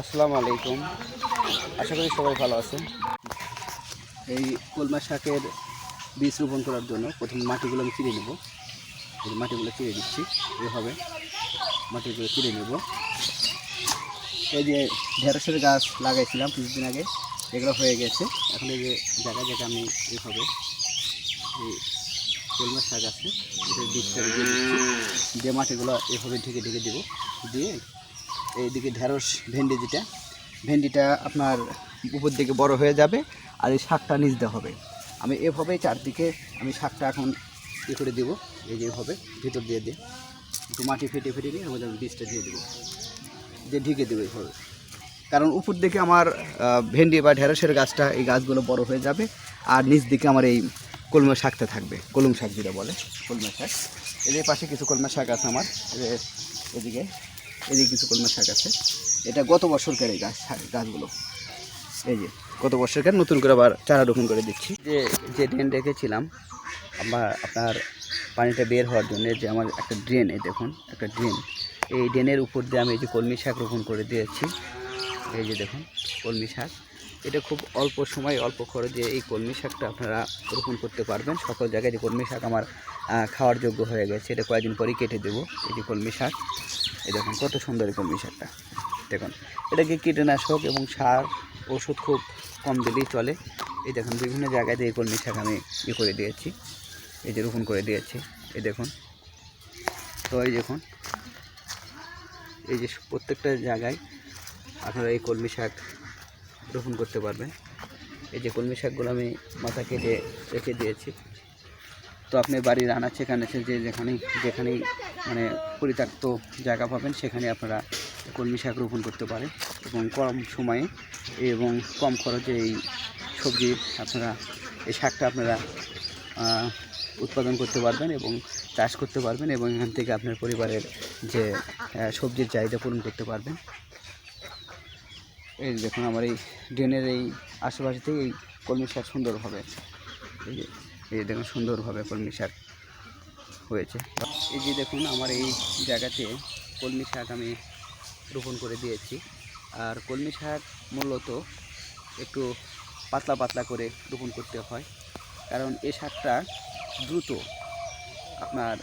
আসসালামু আলাইকুম। আশা করি সবাই ভালো আছেন। এই কলমা শাকের বীজ রোপণ করার জন্য প্রথম মাটিগুলো আমি চিড়ে নেব। এই মাটিগুলো চিড়ে দিচ্ছি। এভাবে মাটিগুলো চিড়ে নেব। এই যে ঢেঁড়সের গাছ লাগাইছিলাম কিছুদিন আগে, এগুলো হয়ে গেছে। এখন এই যে জায়গা জায়গা আমি এইভাবে এই কলমা শাক আছে এটা বীজটা দিয়ে দিচ্ছি। মাটিগুলো এভাবে ঢেকে ঢেকে দেবো, দিয়ে এইদিকে ঢেঁড়স ভেন্ডি যেটা, ভেন্ডিটা আপনার উপর দিকে বড় হয়ে যাবে আর এই শাকটা নিচ দেওয়া হবে। আমি এভাবেই চারদিকে আমি শাকটা এখন ই করে দেবো, এই যে এভাবে ভিতর দিয়ে দিয়ে। একটু মাটি ফেটে ফেটে নিয়ে এর মধ্যে আমি বীজটা দিয়ে দেবো, দিয়ে ঢেকে দেবো এইভাবে কারণ উপর দিকে আমার ভেন্ডি বা ঢেঁড়সের গাছটা এই গাছগুলো বড় হয়ে যাবে, আর নিচ দিকে আমার এই কলমা শাকটা থাকবে, কলম শাক যেটা বলে, কলমা শাক। এদের পাশে কিছু কলমা শাক আছে আমার, এদের এদিকে এদিকে কিছু কলমা শাক আছে। এটা গত বছরকার এই গাছ গাছগুলো। এই যে, গত বছরকার নতুন করে আবার চারা রোপণ করে দিচ্ছি। যে যে ড্রেন রেখেছিলাম, আমার, আপনার পানিটা বের হওয়ার জন্য, যে আমার একটা ড্রেন এই দেখুন, একটা ড্রেন এই ড্রেনের উপর দিয়ে আমি এই যে কলমি শাক রোপণ করে দিয়েছি। এই যে দেখুন, কলমি শাক। এটা খুব অল্প সময় অল্প খরচে এই কলমি শাকটা আপনারা রোপণ করতে পারবেন। সকল জায়গায় যে কলমি শাক আমার খাওয়ার যোগ্য হয়ে গেছে, এটা কয়েকদিন পরেই কেটে দেবো, এই যে কলমি শাক। এই দেখুন কত সুন্দর এই কলমি শাকটা। দেখুন, এটাকে কীটনাশক এবং সার, ওষুধ খুব কম দিলেই চলে। এই দেখুন, বিভিন্ন জায়গায় এই কলমি শাক আমি ইয়ে করে দিয়েছি, এই যে রোপণ করে দিয়েছি, এই দেখুন। তো এই দেখুন, এই যে প্রত্যেকটা জায়গায় আপনারা এই কলমি শাক রোপণ করতে পারবেন এই যে কলমি শাকগুলো আমি মাথা কেটে রেখে দিয়েছি। তো আপনি বাড়ির আনাচে কানাচে যে যেখানেই যেখানেই মানে পরিত্যক্ত জায়গা পাবেন, সেখানে আপনারা কলমি শাক রোপণ করতে পারেন এবং কম সময়ে এবং কম খরচে এই সবজি আপনারা এই শাকটা আপনারা উৎপাদন করতে পারবেন এবং চাষ করতে পারবেন এবং এখান থেকে আপনার পরিবারের যে সবজির চাহিদা পূরণ করতে পারবেন। এই দেখুন আমার এই ড্রেনের এই আশেপাশে থেকে এই কলমি শাক সুন্দরভাবে এই যে, এই দেখুন সুন্দরভাবে কলমি শাক হয়েছে। এই যে দেখুন আমার এই জায়গাতে কলমি শাক আমি রোপণ করে দিয়েছি। আর কলমি শাক মূলত একটু পাতলা পাতলা করে রোপণ করতে হয়। কারণ এই শাকটা দ্রুত আপনার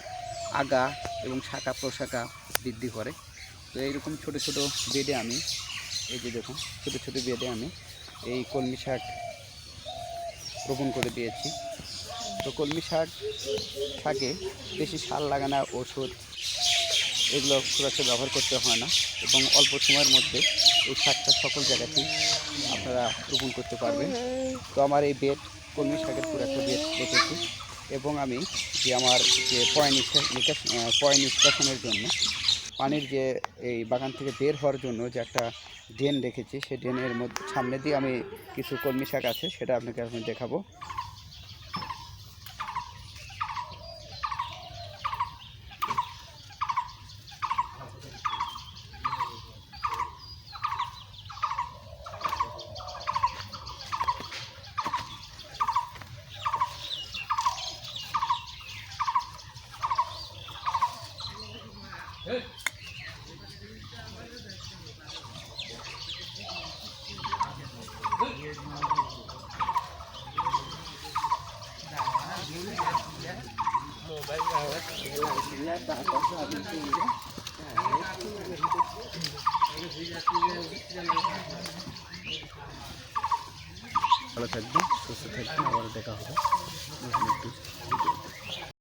আগা এবং শাখা প্রশাখা বৃদ্ধি করে। তো এইরকম ছোট ছোট বেডে আমি এই যে দেখুন, ছোটো ছোটো বেডে আমি এই কলমি শাক রোপণ করে দিয়েছি। তো কলমি শাক থাকে বেশি সার লাগানো, ওষুধ এগুলো খুব একটা ব্যবহার করতে হয় না এবং অল্প সময়ের মধ্যে এই শাকটা সকল জায়গাতেই আপনারা রোপণ করতে পারবেন। তো আমার এই বেড, কলমি শাকের পুরো একটা বেড রেখেছি এবং আমি যে আমার যে পয়েন্ট নিষ্কাশনের জন্য পানির যে এই বাগান থেকে বের হওয়ার জন্য যে একটা ড্রেন রেখেছি, সেই ড্রেনের মধ্যে সামনে দিয়ে আমি কিছু কলমি শাক আছে, সেটা আপনাকে এখন দেখাবো। ভালো থাকবেন সুস্থ থাকবেন আবার দেখা হবে।